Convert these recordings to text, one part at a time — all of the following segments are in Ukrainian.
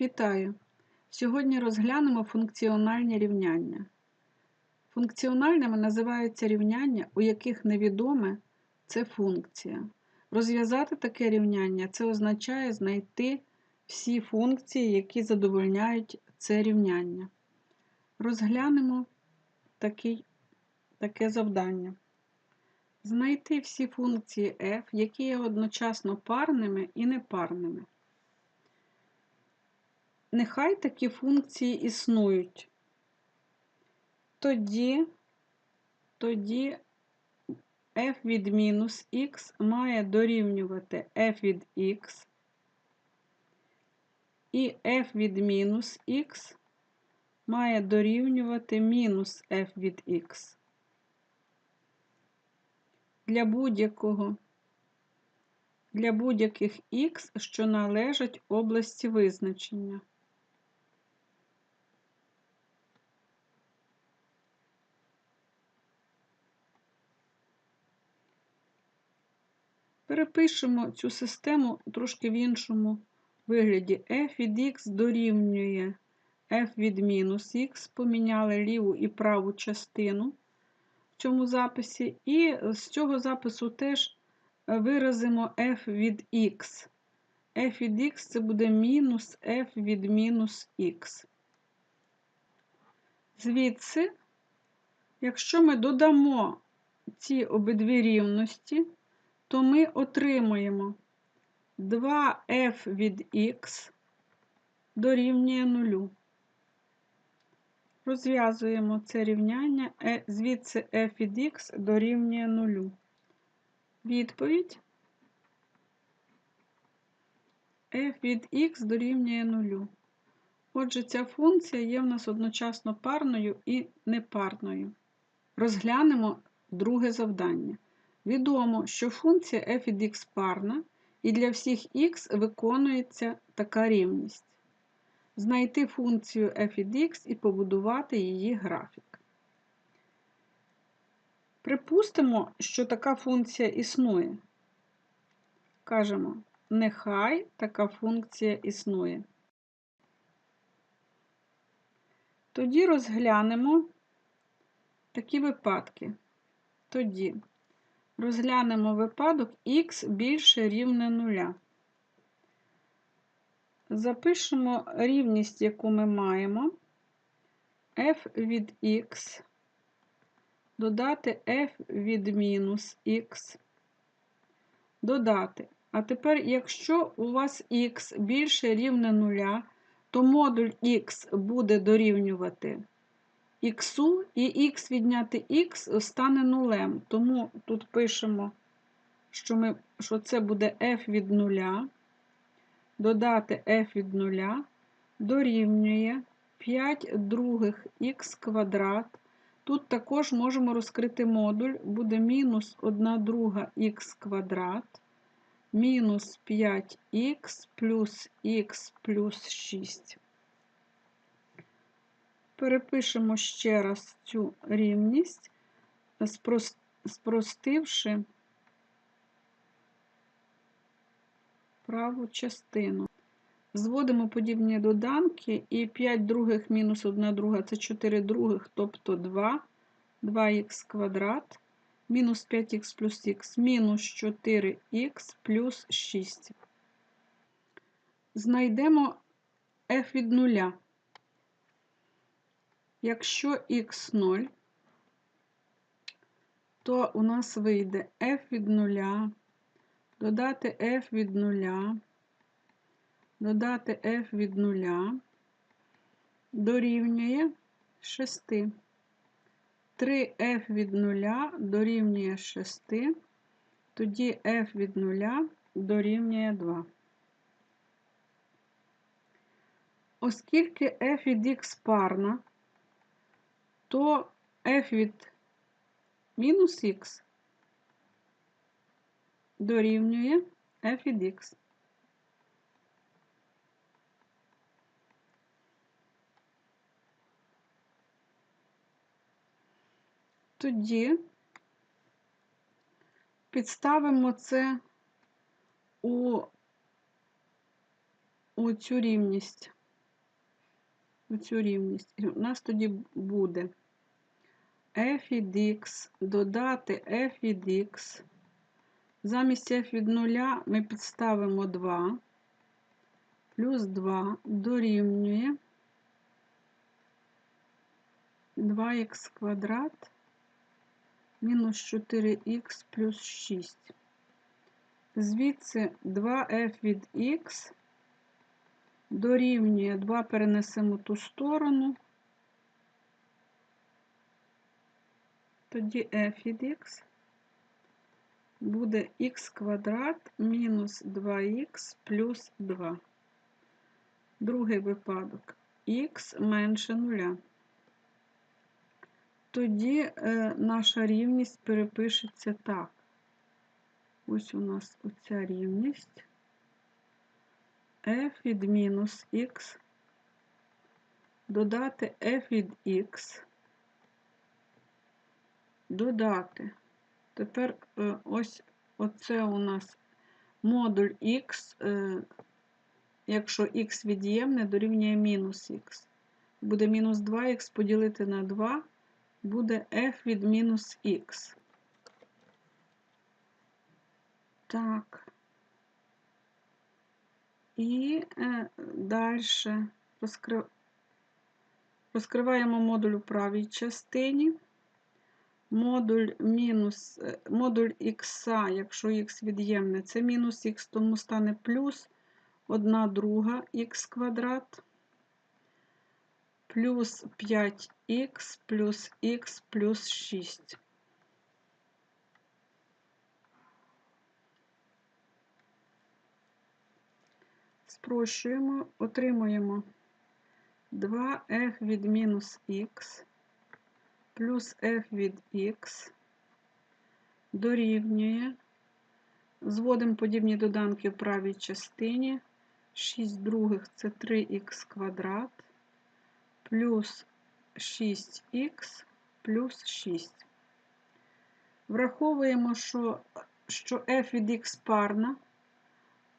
Вітаю! Сьогодні розглянемо функціональні рівняння. Функціональними називаються рівняння, у яких невідоме це функція. Розв'язати таке рівняння це означає знайти всі функції, які задовольняють це рівняння. Розглянемо такий, таке завдання. Знайти всі функції f, які є одночасно парними і непарними. Нехай такі функції існують. Тоді, тоді f від мінус х має дорівнювати f від x, і f від мінус х має дорівнювати мінус f від x. Для будь-якого для будь-яких х, що належать області визначення. Перепишемо цю систему трошки в іншому вигляді. f від x дорівнює f від мінус х, поміняли ліву і праву частину в цьому записі, і з цього запису теж виразимо f від x. f від x це буде мінус f від мінус х. Звідси, якщо ми додамо ці обидві рівності, то ми отримуємо 2f від x дорівнює 0. Розв'язуємо це рівняння, е, звідси f від x дорівнює 0. Відповідь f від x дорівнює 0. Отже, ця функція є в нас одночасно парною і непарною. Розглянемо друге завдання. Відомо, що функція f від x парна, і для всіх x виконується така рівність. Знайти функцію f від x і побудувати її графік. Припустимо, що така функція існує. Кажемо, нехай така функція існує. Тоді розглянемо такі випадки. Тоді розглянемо випадок х більше рівне нуля. Запишемо рівність, яку ми маємо, f від x, додати f від мінус х, додати. А тепер, якщо у вас х більше рівне нуля, то модуль х буде дорівнювати х, і х відняти х стане нулем. Тому тут пишемо, що, ми, що це буде f від нуля, додати f від нуля дорівнює 5 других х квадрат. Тут також можемо розкрити модуль, буде мінус 1 друга х квадрат, мінус 5х плюс х плюс 6. Перепишемо ще раз цю рівність, спростивши праву частину. Зводимо подібні доданки, і 5 других мінус 1 друга це 4 других, тобто 2, 2х квадрат, мінус 5х плюс х, мінус 4х плюс 6. Знайдемо f від нуля. Якщо х0, то у нас вийде f від 0, додати f від 0, додати f від 0 дорівнює 6. 3f від 0 дорівнює 6, тоді f від 0 дорівнює 2. Оскільки f від x парна, то f від мінус х дорівнює f від x. Тоді підставимо це у, у цю рівність. Оцю рівність. І у нас тоді буде f від x додати f від x. Замість f від 0 ми підставимо 2, плюс 2 дорівнює 2х квадрат мінус 4х плюс 6. Звідси 2f від х дорівнює 2 перенесемо ту сторону. Тоді f від x буде х квадрат мінус 2х плюс 2. Другий випадок х менше нуля. Тоді е, наша рівність перепишеться так. Ось у нас оця рівність f від мінус х додати f від х, додати. Тепер е, ось оце у нас модуль х, е, якщо х від'ємне, дорівнює мінус х. Буде мінус 2х поділити на 2, буде f від мінус х. Так. І далі розкриваємо модуль у правій частині. Модуль мінус, е, модуль х, якщо х від'ємне, це мінус х, тому стане плюс 1 друга х квадрат, плюс 5х плюс х плюс 6. Спрощуємо, отримуємо 2f від мінус х плюс f від х дорівнює. Зводимо подібні доданки в правій частині. 6 других це 3х квадрат плюс 6х плюс 6. Враховуємо, що що f від х парна.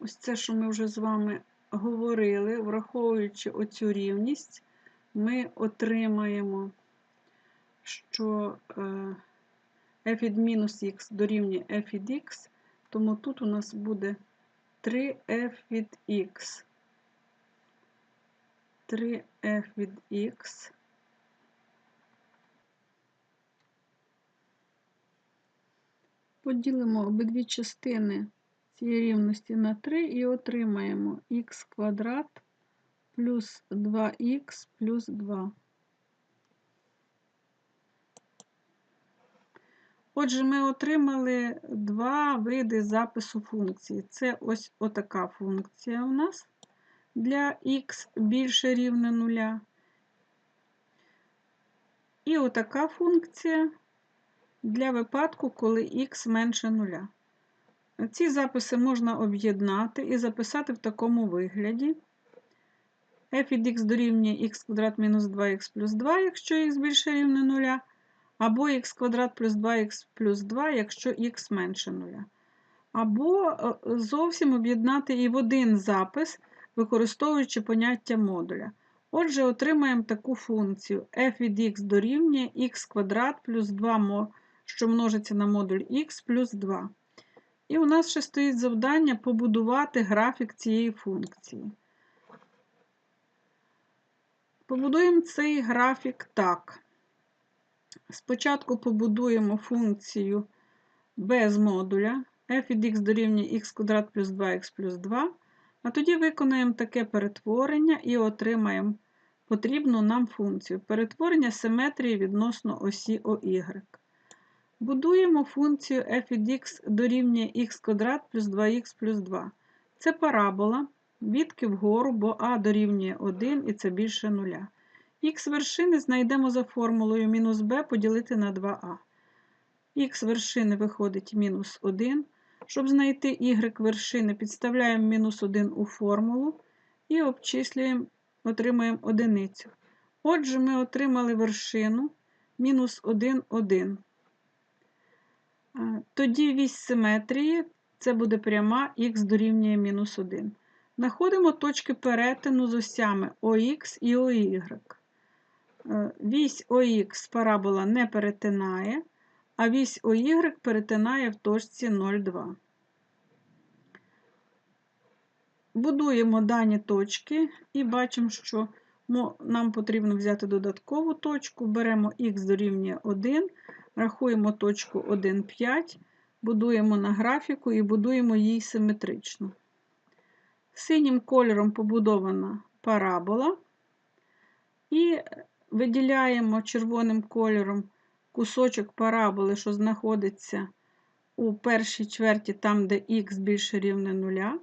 Ось це, що ми вже з вами говорили, враховуючи оцю рівність, ми отримаємо, що е, f від мінус х дорівнює f від х, тому тут у нас буде 3f від х. 3f від х. Поділимо обидві частини цієї рівності на 3 і отримаємо х квадрат плюс 2х плюс 2. Отже, ми отримали два види запису функції. Це ось отака функція у нас для х більше рівне 0. І отака функція для випадку, коли х менше 0. Ці записи можна об'єднати і записати в такому вигляді. f від х дорівнює х квадрат мінус 2х плюс 2, якщо х більше рівне 0, або х квадрат плюс 2х плюс 2, якщо х менше 0. Або е, зовсім об'єднати і в один запис, використовуючи поняття модуля. Отже, отримаємо таку функцію f від х дорівнює х квадрат плюс 2, що множиться на модуль х плюс 2. І у нас ще стоїть завдання побудувати графік цієї функції. Побудуємо цей графік так. Спочатку побудуємо функцію без модуля f від x дорівнює х квадрат плюс 2х плюс 2, а тоді виконаємо таке перетворення і отримаємо потрібну нам функцію перетворення симетрії відносно осі OY. Будуємо функцію f від x дорівнює х квадрат плюс 2х плюс 2. Це парабола, відки вгору, бо а дорівнює 1 і це більше 0. Х вершини знайдемо за формулою мінус b поділити на 2а. Х вершини виходить мінус 1. Щоб знайти y вершини, підставляємо мінус 1 у формулу і обчислюємо, отримаємо одиницю. Отже, ми отримали вершину мінус 1, 1. Тоді вісь симетрії це буде пряма х дорівнює мінус 1. Знаходимо точки перетину з осями ОХ і ОY. Е, Вісь ОХ парабола не перетинає, а вісь ОY перетинає в точці 0,2. Будуємо дані точки і бачимо, що нам потрібно взяти додаткову точку. Беремо х дорівнює 1, рахуємо точку 1,5, будуємо на графіку і будуємо її симетрично. Синім кольором побудована парабола. І виділяємо червоним кольором кусочок параболи, що знаходиться у першій чверті, там, де х більше рівне нуля.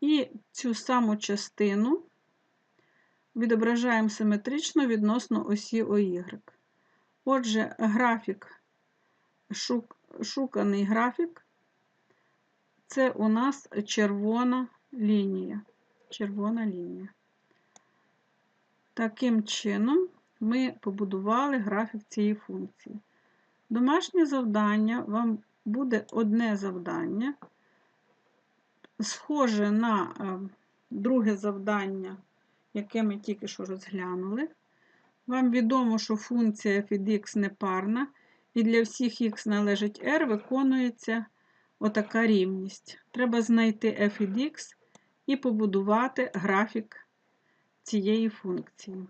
І цю саму частину відображаємо симетрично відносно осі ОY. Отже, графік, шук, шуканий графік це у нас червона лінія. Червона лінія. Таким чином, ми побудували графік цієї функції. Домашнє завдання вам буде одне завдання, схоже на е, друге завдання, яке ми тільки що розглянули. Вам відомо, що функція f від x непарна, і для всіх x належить r, виконується отака рівність. Треба знайти f від x і побудувати графік цієї функції.